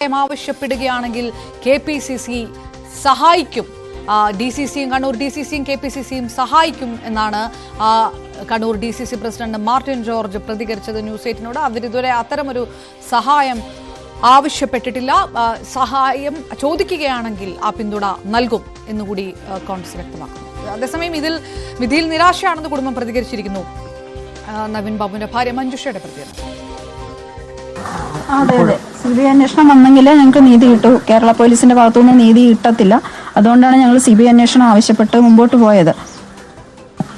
സഹായം ആവശ്യപ്പെടുകയാണെങ്കിൽ K P C C സഹായിക്കും. ഡി സി സിയും കണ്ണൂർ ഡി സി സിയും കെ പി സി സിയും സഹായിക്കും എന്നാണ് Kannur D C C president Martin George പ്രതികരിച്ചത് ന്യൂസ് എയ്റ്റിനോട്. അവരിതുവരെ അത്തരമൊരു സഹായം ആവശ്യപ്പെട്ടിട്ടില്ല. സഹായം ചോദിക്കുകയാണെങ്കിൽ ആ പിന്തുണ നൽകും എന്നുകൂടി കോൺഗ്രസ് വ്യക്തമാക്കുന്നു. അതേസമയം ഇതിൽ വിധിയിൽ നിരാശയാണെന്ന് കുടുംബം പ്രതികരിച്ചിരിക്കുന്നു. നവീൻ ബാബുവിന്റെ ഭാര്യ മഞ്ജുഷയുടെ പ്രതികരണം. അതെ അതെ. സി അന്വേഷണം വന്നെങ്കിലേ ഞങ്ങൾക്ക് നീതി കിട്ടൂ. കേരള പോലീസിന്റെ ഭാഗത്തുനിന്ന് നീതി കിട്ടത്തില്ല. അതുകൊണ്ടാണ് ഞങ്ങൾ സി ബി ഐ അന്വേഷണം ആവശ്യപ്പെട്ട് മുമ്പോട്ട് പോയത്.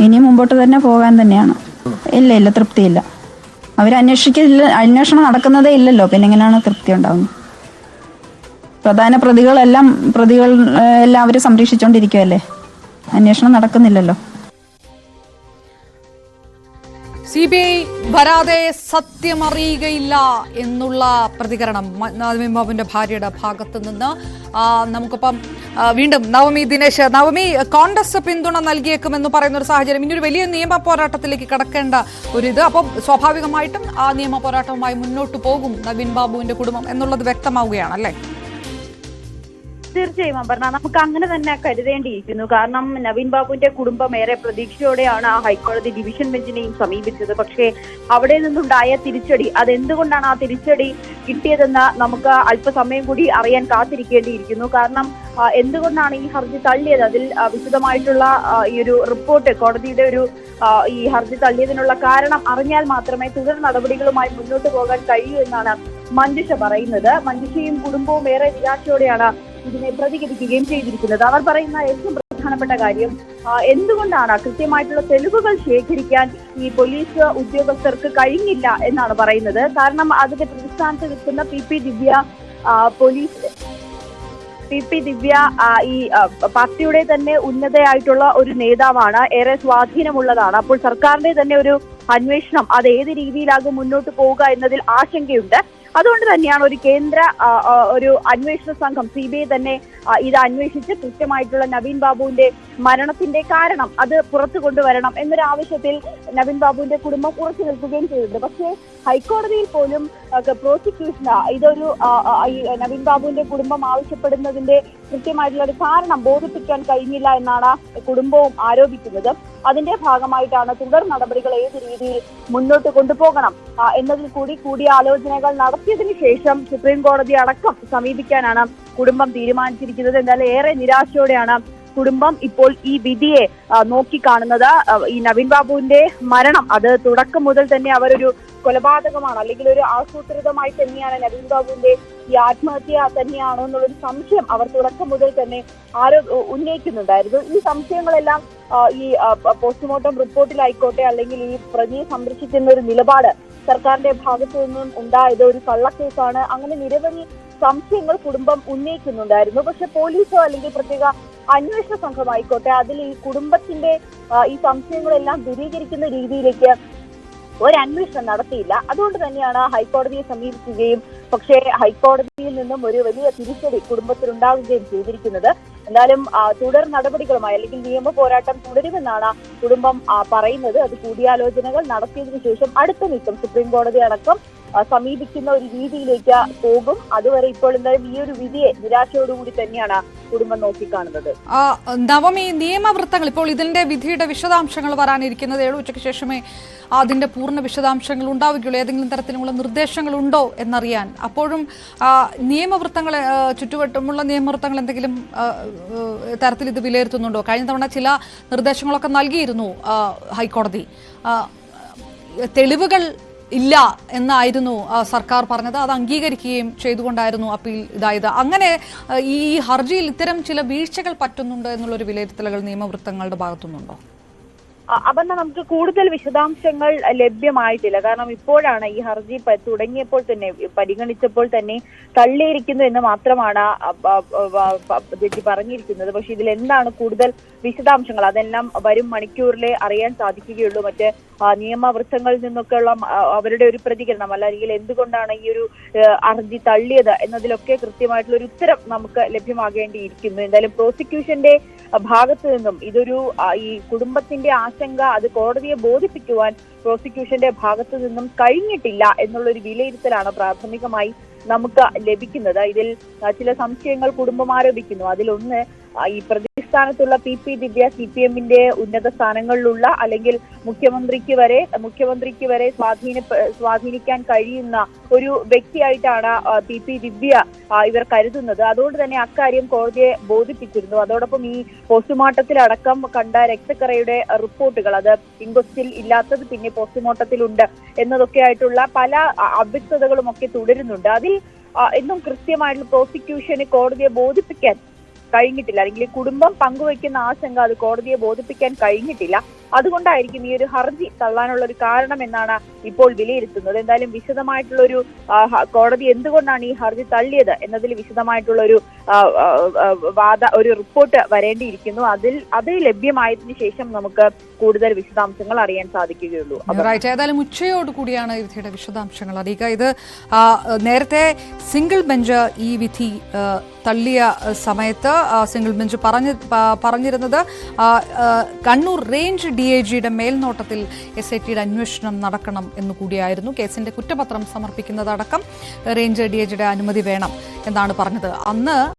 ഇനി മുമ്പോട്ട് തന്നെ പോകാൻ തന്നെയാണ്. ഇല്ല ഇല്ല തൃപ്തിയില്ല. അവർ അന്വേഷിക്കില്ല അന്വേഷണം നടക്കുന്നതേ ഇല്ലല്ലോ. പിന്നെ എങ്ങനെയാണ് തൃപ്തി ഉണ്ടാകുന്നത് പ്രധാന പ്രതികളെല്ലാം പ്രതികൾ എല്ലാം അവർ സംരക്ഷിച്ചുകൊണ്ടിരിക്കുകയല്ലേ അന്വേഷണം നടക്കുന്നില്ലല്ലോ. സി ബി ഐ വരാതെ സത്യമറിയുകയില്ല എന്നുള്ള പ്രതികരണം നവമി ബാബുവിന്റെ ഭാര്യയുടെ ഭാഗത്ത് നിന്ന്. നമുക്കിപ്പം വീണ്ടും നവമി ദിനേശ് നവമി കോൺഗ്രസ് പിന്തുണ നൽകിയേക്കുമെന്ന് പറയുന്ന ഒരു സാഹചര്യം. ഇനി ഒരു വലിയ നിയമ പോരാട്ടത്തിലേക്ക് കടക്കേണ്ട ഒരു ഇത്. അപ്പം സ്വാഭാവികമായിട്ടും ആ നിയമ പോരാട്ടവുമായി മുന്നോട്ട് പോകും നവീൻ ബാബുവിന്റെ കുടുംബം എന്നുള്ളത് വ്യക്തമാവുകയാണ് അല്ലേ തീർച്ചയായും അപർണ. നമുക്ക് അങ്ങനെ തന്നെ കരുതേണ്ടിയിരിക്കുന്നു. കാരണം നവീൻ ബാബുവിന്റെ കുടുംബം ഏറെ പ്രതീക്ഷയോടെയാണ് ആ ഹൈക്കോടതി ഡിവിഷൻ ബെഞ്ചിനെയും സമീപിച്ചത്. പക്ഷേ അവിടെ നിന്നുണ്ടായ തിരിച്ചടി അതെന്തുകൊണ്ടാണ് ആ തിരിച്ചടി കിട്ടിയതെന്ന് നമുക്ക് അല്പസമയം കൂടി അറിയാൻ കാത്തിരിക്കേണ്ടിയിരിക്കുന്നു. കാരണം എന്തുകൊണ്ടാണ് ഈ ഹർജി തള്ളിയത്? അതിൽ വിശദമായിട്ടുള്ള ഈ ഒരു റിപ്പോർട്ട് കോടതിയുടെ ഒരു ഈ ഹർജി തള്ളിയതിനുള്ള കാരണം അറിഞ്ഞാൽ മാത്രമേ തുടർ നടപടികളുമായി മുന്നോട്ട് പോകാൻ കഴിയൂ എന്നാണ് മഞ്ജുഷ പറയുന്നത്. മഞ്ജുഷയും കുടുംബവും ഏറെ നിരാശയോടെയാണ് ഇതിനെ പ്രതികരിക്കുകയും ചെയ്തിരിക്കുന്നത്. അവർ പറയുന്ന ഏറ്റവും പ്രധാനപ്പെട്ട കാര്യം എന്തുകൊണ്ടാണ് കൃത്യമായിട്ടുള്ള തെളിവുകൾ ശേഖരിക്കാൻ ഈ പോലീസ് ഉദ്യോഗസ്ഥർക്ക് കഴിഞ്ഞില്ല എന്നാണ് പറയുന്നത്. കാരണം അതിന്റെ പ്രതിസ്ഥാനത്ത് നിൽക്കുന്ന P P Divya police P P Divya ഈ പാർട്ടിയുടെ തന്നെ ഉന്നതയായിട്ടുള്ള ഒരു നേതാവാണ്. ഏറെ സ്വാധീനമുള്ളതാണ്. അപ്പോൾ സർക്കാരിന്റെ തന്നെ ഒരു അന്വേഷണം അത് ഏത് രീതിയിലാകും മുന്നോട്ട് പോവുക എന്നതിൽ ആശങ്കയുണ്ട്. അതുകൊണ്ട് തന്നെയാണ് ഒരു കേന്ദ്ര ഒരു അന്വേഷണ സംഘം സി ബി ഐ തന്നെ ഇത് അന്വേഷിച്ച് കൃത്യമായിട്ടുള്ള നവീൻ ബാബുവിന്റെ മരണത്തിന്റെ കാരണം അത് പുറത്തു കൊണ്ടുവരണം എന്നൊരു ആവശ്യത്തിൽ നവീൻ ബാബുവിന്റെ കുടുംബം ഉറച്ചു നിൽക്കുകയും ചെയ്തിട്ടുണ്ട്. പക്ഷേ ഹൈക്കോടതിയിൽ പോലും പ്രോസിക്യൂഷൻ ഇതൊരു നവീൻ ബാബുവിന്റെ കുടുംബം ആവശ്യപ്പെടുന്നതിന്റെ കൃത്യമായിട്ടുള്ള ഒരു കാരണം ബോധിപ്പിക്കാൻ കഴിഞ്ഞില്ല എന്നാണ് കുടുംബവും ആരോപിക്കുന്നത്. അതിന്റെ ഭാഗമായിട്ടാണ് തുടർ നടപടികൾ ഏത് രീതിയിൽ മുന്നോട്ട് കൊണ്ടുപോകണം എന്നതിൽ കൂടി കൂടിയാലോചനകൾ നടത്തിയതിനു ശേഷം സുപ്രീം കോടതി അടക്കം സമീപിക്കാനാണ് കുടുംബം തീരുമാനിച്ചിരിക്കുന്നത്. എന്തായാലും ഏറെ നിരാശയോടെയാണ് കുടുംബം ഇപ്പോൾ ഈ വിധിയെ നോക്കിക്കാണുന്നത്. ഈ നവീൻ ബാബുവിന്റെ മരണം അത് തുടക്കം മുതൽ തന്നെ അവരൊരു കൊലപാതകമാണ്. അല്ലെങ്കിൽ ഒരു ആസൂത്രിതമായി തന്നെയാണ് നവീൻ ബാബുവിന്റെ ഈ ആത്മഹത്യ തന്നെയാണോ എന്നുള്ളൊരു സംശയം അവർ തുടക്കം മുതൽ തന്നെ ആരോ ഉന്നയിക്കുന്നുണ്ടായിരുന്നു. ഈ സംശയങ്ങളെല്ലാം ഈ പോസ്റ്റ്മോർട്ടം റിപ്പോർട്ടിലായിക്കോട്ടെ അല്ലെങ്കിൽ ഈ പ്രതിയെ സംരക്ഷിക്കുന്ന ഒരു നിലപാട് സർക്കാരിന്റെ ഭാഗത്തു നിന്നും ഉണ്ടായത് ഒരു കള്ളക്കേസാണ്. അങ്ങനെ നിരവധി സംശയങ്ങൾ കുടുംബം ഉന്നയിക്കുന്നുണ്ടായിരുന്നു. പക്ഷെ പോലീസോ അല്ലെങ്കിൽ പ്രത്യേക അന്വേഷണ സംഘമായിക്കോട്ടെ അതിൽ ഈ കുടുംബത്തിന്റെ ഈ സംശയങ്ങളെല്ലാം ദൂരീകരിക്കുന്ന രീതിയിലേക്ക് ഒരു നടത്തിയില്ല. അതുകൊണ്ട് തന്നെയാണ് ഹൈക്കോടതിയെ സമീപിക്കുകയും പക്ഷേ ഹൈക്കോടതിയിൽ നിന്നും ഒരു വലിയ തിരിച്ചടി കുടുംബത്തിനുണ്ടാകുകയും ചെയ്തിരിക്കുന്നത്. എന്നാലും തുടർ നടപടികളുമായി അല്ലെങ്കിൽ നിയമ പോരാട്ടം തുടരുമെന്നാണ് കുടുംബം പറയുന്നത്. അത് കൂടിയാലോചനകൾ നടത്തിയതിനു ശേഷം അടുത്ത നീക്കം സുപ്രീം കോടതി അടക്കം സമീപിക്കുന്ന ഒരു രീതിയിലേക്ക് പോകും. അതുവരെ ഇപ്പോൾ എന്തായാലും ഈ ഒരു വിധിയെ നിരാശയോടുകൂടി തന്നെയാണ് കുടുംബം നോക്കിക്കാണുന്നത്. നവമി നിയമവൃത്തങ്ങൾ ഇപ്പോൾ ഇതിന്റെ വിധിയുടെ വിശദാംശങ്ങൾ വരാനിരിക്കുന്നത് ഏഴ് ഉച്ചയ്ക്ക് ശേഷമേ അതിന്റെ പൂർണ വിശദാംശങ്ങൾ ഉണ്ടാവുകയുള്ളൂ. ഏതെങ്കിലും തരത്തിലുള്ള നിർദ്ദേശങ്ങൾ ഉണ്ടോ എന്നറിയാൻ. അപ്പോഴും നിയമവൃത്തങ്ങൾ ചുറ്റുവട്ടമുള്ള നിയമവൃത്തങ്ങൾ എന്തെങ്കിലും തരത്തിൽ ഇത് വിലയിരുത്തുന്നുണ്ടോ? കഴിഞ്ഞ തവണ ചില നിർദ്ദേശങ്ങളൊക്കെ നൽകിയിരുന്നു ഹൈക്കോടതി. തെളിവുകൾ ഇല്ല എന്നായിരുന്നു സർക്കാർ പറഞ്ഞത്. അത് അംഗീകരിക്കുകയും ചെയ്തുകൊണ്ടായിരുന്നു അപ്പീൽ ഇതായത്. അങ്ങനെ ഈ ഹർജിയിൽ ഇത്തരം ചില വീഴ്ചകൾ പറ്റുന്നുണ്ട് എന്നുള്ളൊരു വിലയിരുത്തലുകൾ നിയമവൃത്തങ്ങളുടെ ഭാഗത്തുനിന്നുണ്ടോ? അപർണ നമുക്ക് കൂടുതൽ വിശദാംശങ്ങൾ ലഭ്യമായിട്ടില്ല. കാരണം ഇപ്പോഴാണ് ഈ ഹർജി തുടങ്ങിയപ്പോൾ തന്നെ പരിഗണിച്ചപ്പോൾ തന്നെ തള്ളിയിരിക്കുന്നു എന്ന് മാത്രമാണ് ചേച്ചി പറഞ്ഞിരിക്കുന്നത്. പക്ഷെ ഇതിൽ എന്താണ് കൂടുതൽ വിശദാംശങ്ങൾ? അതെല്ലാം വരും മണിക്കൂറിലെ അറിയാൻ സാധിക്കുകയുള്ളൂ. മറ്റ് നിയമവൃത്തങ്ങളിൽ നിന്നൊക്കെയുള്ള അവരുടെ ഒരു പ്രതികരണം അല്ലെങ്കിൽ എന്തുകൊണ്ടാണ് ഈ ഒരു അർജി തള്ളിയത് എന്നതിലൊക്കെ കൃത്യമായിട്ടുള്ള ഒരു ഉത്തരം നമുക്ക് ലഭ്യമാകേണ്ടിയിരിക്കുന്നു. എന്തായാലും പ്രോസിക്യൂഷന്റെ ഭാഗത്തു നിന്നും ഇതൊരു ഈ കുടുംബത്തിന്റെ ആശങ്ക അത് കോടതിയെ ബോധിപ്പിക്കുവാൻ പ്രോസിക്യൂഷന്റെ ഭാഗത്തു നിന്നും കഴിഞ്ഞിട്ടില്ല എന്നുള്ള ഒരു വിലയിരുത്തലാണ് പ്രാഥമികമായി നമുക്ക് ലഭിക്കുന്നത്. ഇതിൽ ചില സംശയങ്ങൾ കുടുംബം ആരോപിക്കുന്നു. അതിലൊന്ന് ഈ ഈ പ്രതിസ്ഥാനത്തുള്ള P P Divya C P എമ്മിന്റെ ഉന്നത സ്ഥാനങ്ങളിലുള്ള അല്ലെങ്കിൽ മുഖ്യമന്ത്രിക്ക് വരെ മുഖ്യമന്ത്രിക്ക് വരെ സ്വാധീന സ്വാധീനിക്കാൻ കഴിയുന്ന ഒരു വ്യക്തിയായിട്ടാണ് പി പി ദിവ്യ ഇവർ കരുതുന്നത്. അതുകൊണ്ട് തന്നെ അക്കാര്യം കോടതിയെ ബോധിപ്പിച്ചിരുന്നു. അതോടൊപ്പം ഈ പോസ്റ്റ്മോർട്ടത്തിലടക്കം കണ്ട രക്തക്കറയുടെ റിപ്പോർട്ടുകൾ അത് ഇൻക്വസ്റ്റിൽ ഇല്ലാത്തത് പിന്നെ പോസ്റ്റ്മോർട്ടത്തിലുണ്ട് എന്നതൊക്കെ ആയിട്ടുള്ള പല അവ്യക്തതകളും ഒക്കെ തുടരുന്നുണ്ട്. അതിൽ എന്നും കൃത്യമായിട്ടുള്ള പ്രോസിക്യൂഷന് കോടതിയെ ബോധിപ്പിക്കാൻ കഴിഞ്ഞിട്ടില്ല. അല്ലെങ്കിൽ കുടുംബം പങ്കുവയ്ക്കുന്ന ആശങ്ക അത് കോടതിയെ ബോധിപ്പിക്കാൻ കഴിഞ്ഞിട്ടില്ല. അതുകൊണ്ടായിരിക്കും ഈ ഒരു ഹർജി തള്ളാനുള്ള ഒരു കാരണം എന്നാണ് ഇപ്പോൾ വിലയിരുത്തുന്നത്. എന്തായാലും വിശദമായിട്ടുള്ള ഒരു കോടതി എന്തുകൊണ്ടാണ് ഈ ഹർജി തള്ളിയത് എന്നതിൽ വിശദമായിട്ടുള്ള ഒരു വാദ ഒരു റിപ്പോർട്ട് വരേണ്ടിയിരിക്കുന്നു. അതിൽ അത് ലഭ്യമായതിനു ശേഷം നമുക്ക് കൂടുതൽ വിശദാംശങ്ങൾ അറിയാൻ സാധിക്കുകയുള്ളൂ. ഞായറാഴ്ച ഏതായാലും ഉച്ചയോട് കൂടിയാണ് വിധിയുടെ വിശദാംശങ്ങൾ. അറിയുക ഇത് നേരത്തെ സിംഗിൾ ബെഞ്ച് ഈ വിധി തള്ളിയ സമയത്ത് സിംഗിൾ ബെഞ്ച് പറഞ്ഞ് പറഞ്ഞിരുന്നത് കണ്ണൂർ റേഞ്ച് ഡി ഐ ജിയുടെ മേൽനോട്ടത്തിൽ എസ് ഐ ടിയുടെ അന്വേഷണം നടക്കണം എന്നുകൂടിയായിരുന്നു കേസിന്റെ കുറ്റപത്രം സമർപ്പിക്കുന്നതടക്കം റേഞ്ച് ഡി ഐ ജിയുടെ അനുമതി വേണം എന്നാണ് പറഞ്ഞത്. അന്ന്